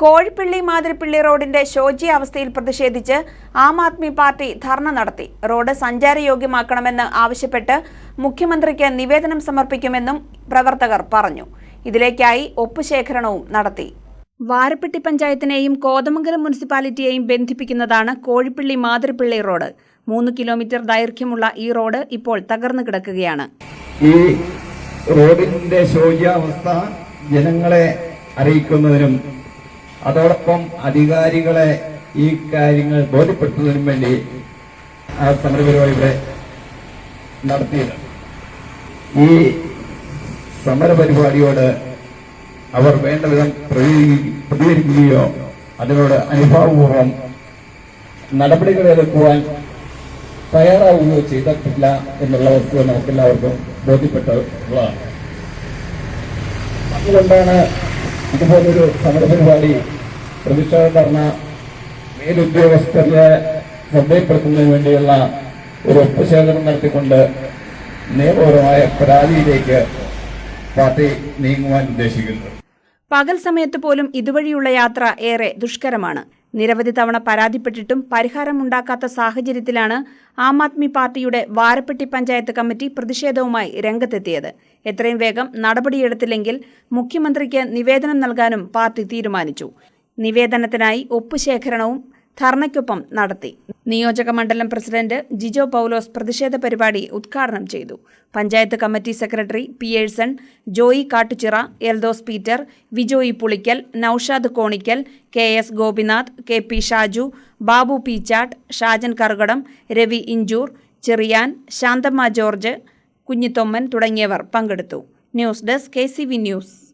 കോഴിപ്പള്ളി മാതിരിപ്പള്ളി റോഡിന്റെ ശോച്യാവസ്ഥയിൽ പ്രതിഷേധിച്ച് ആം ആദ്മി പാർട്ടി ധർണ നടത്തി. റോഡ് സഞ്ചാരയോഗ്യമാക്കണമെന്ന് ആവശ്യപ്പെട്ട് മുഖ്യമന്ത്രിക്ക് നിവേദനം സമർപ്പിക്കുമെന്നും പ്രവർത്തകർ പറഞ്ഞു. ഇതിലേക്കായി ഒപ്പുശേഖരണവും നടത്തി. വാരപ്പെട്ടി പഞ്ചായത്തിനെയും കോതമംഗലം മുനിസിപ്പാലിറ്റിയെയും ബന്ധിപ്പിക്കുന്നതാണ് കോഴിപ്പള്ളി മാതിരിപ്പള്ളി റോഡ്. മൂന്ന് കിലോമീറ്റർ ദൈർഘ്യമുള്ള ഈ റോഡ് ഇപ്പോൾ തകർന്നു കിടക്കുകയാണ്. ഈ റോഡിന്റെ ശോച്യാവസ്ഥ ജനങ്ങളെ അറിയിക്കുന്നതിനും അതോടൊപ്പം അധികാരികളെ ഈ കാര്യങ്ങൾ ബോധ്യപ്പെടുത്തുന്നതിനും വേണ്ടി ആ സമരപരിപാടി ഇവിടെ നടത്തിയത്. ഈ സമരപരിപാടിയോട് അവർ വേണ്ട വിധം പ്രതികരിക്ക- പ്രതികരിക്കുകയോ അതിനോട് അനുഭാവപൂർവം നടപടികൾ എടുക്കുവാൻ തയ്യാറാവുകയോ ചെയ്തിട്ടില്ല എന്നുള്ള വസ്തുത നമുക്കെല്ലാവർക്കും ബോധ്യപ്പെട്ടുള്ളതാണ്. അതുകൊണ്ടാണ് ഇതുപോലൊരു സമരപരിപാടി പ്രതിഷേധ ഭരണ മേലുദ്യോഗസ്ഥരെ ശ്രദ്ധയിൽപ്പെടുത്തുന്നതിന് വേണ്ടിയുള്ള ഒരു ഒപ്പുശേഖരണം നടത്തിക്കൊണ്ട് നിയമപരമായ പരാതിയിലേക്ക് പാർട്ടി നീങ്ങുവാൻ ഉദ്ദേശിക്കുന്നു. പകൽ സമയത്ത് പോലും ഇതുവഴിയുള്ള യാത്ര ഏറെ ദുഷ്കരമാണ്. നിരവധി തവണ പരാതിപ്പെട്ടിട്ടും പരിഹാരമുണ്ടാക്കാത്ത സാഹചര്യത്തിലാണ് ആം ആദ്മി പാർട്ടിയുടെ വാരപ്പെട്ടി പഞ്ചായത്ത് കമ്മിറ്റി പ്രതിഷേധവുമായി രംഗത്തെത്തിയത്. എത്രയും വേഗം നടപടിയെടുത്തില്ലെങ്കിൽ മുഖ്യമന്ത്രിക്ക് നിവേദനം നൽകാനും പാർട്ടി തീരുമാനിച്ചു. നിവേദനത്തിനായി ഒപ്പുശേഖരണവും ധർണയ്ക്കൊപ്പം നടത്തി. നിയോജക മണ്ഡലം പ്രസിഡന്റ് ജിജോ പൗലോസ് പ്രതിഷേധ പരിപാടി ഉദ്ഘാടനം ചെയ്തു. Panchayat committee secretary Pearson Joy Kattuchira Eldhose Peter Vijoy Pulickal Noushad Konickal K S Gopinath K P Shaju Babu P chaat Shajan Karukadam Ravi Inchoor Cherian Shanthamma George Kunjithomman തുടങ്ങിയവർ പങ്കെടുത്തു. News desk K C V news.